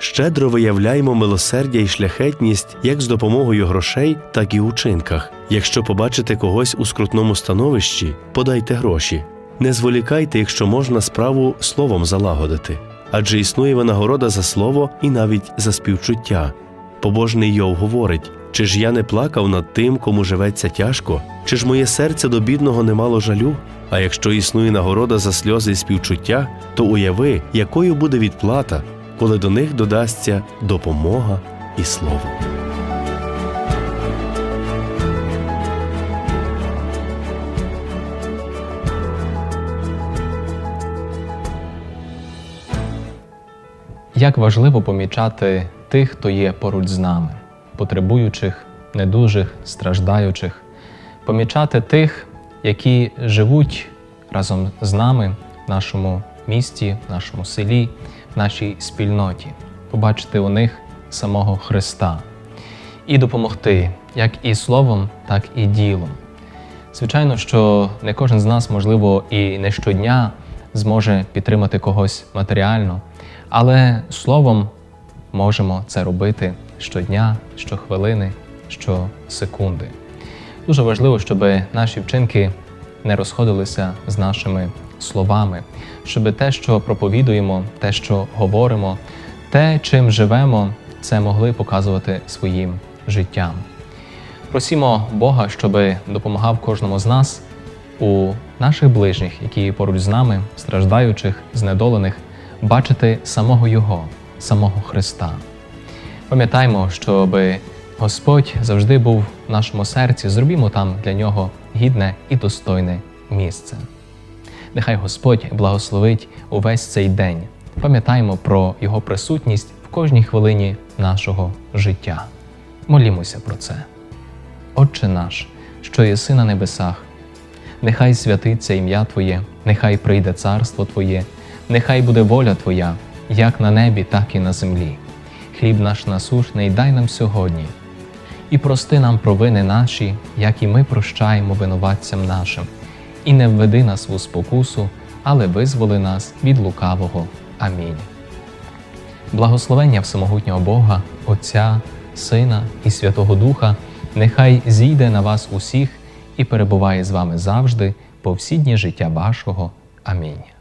щедро виявляємо милосердя і шляхетність як з допомогою грошей, так і у вчинках. Якщо побачите когось у скрутному становищі, подайте гроші. Не зволікайте, якщо можна справу словом залагодити, адже існує винагорода за слово і навіть за співчуття. Побожний Йов говорить: чи ж я не плакав над тим, кому живеться тяжко, чи ж моє серце до бідного не мало жалю? А якщо існує нагорода за сльози і співчуття, то уяви, якою буде відплата, коли до них додасться допомога і слово. Як важливо помічати тих, хто є поруч з нами, потребуючих, недужих, страждаючих, помічати тих, які живуть разом з нами в нашому місті, в нашому селі, нашій спільноті, побачити у них самого Христа і допомогти як і словом, так і ділом. Звичайно, що не кожен з нас, можливо, і не щодня зможе підтримати когось матеріально, але словом можемо це робити щодня, щохвилини, щосекунди. Дуже важливо, щоб наші вчинки не розходилися з нашими словами, щоб те, що проповідуємо, те, що говоримо, те, чим живемо, це могли показувати своїм життям. Просімо Бога, щоб допомагав кожному з нас у наших ближніх, які поруч з нами, страждаючих, знедолених, бачити самого Його, самого Христа. Пам'ятаймо, щоб Господь завжди був в нашому серці, зробімо там для нього гідне і достойне місце. Нехай Господь благословить увесь цей день. Пам'ятаймо про Його присутність в кожній хвилині нашого життя. Молімося про це. Отче наш, що єси на небесах, нехай святиться ім'я Твоє, нехай прийде царство Твоє, нехай буде воля Твоя, як на небі, так і на землі. Хліб наш насушний дай нам сьогодні, і прости нам провини наші, як і ми прощаємо винуватцям нашим, і не введи нас в спокусу, але визволи нас від лукавого. Амінь. Благословення всемогутнього Бога, Отця, Сина і Святого Духа, нехай зійде на вас усіх і перебуває з вами завжди по всі дні життя вашого. Амінь.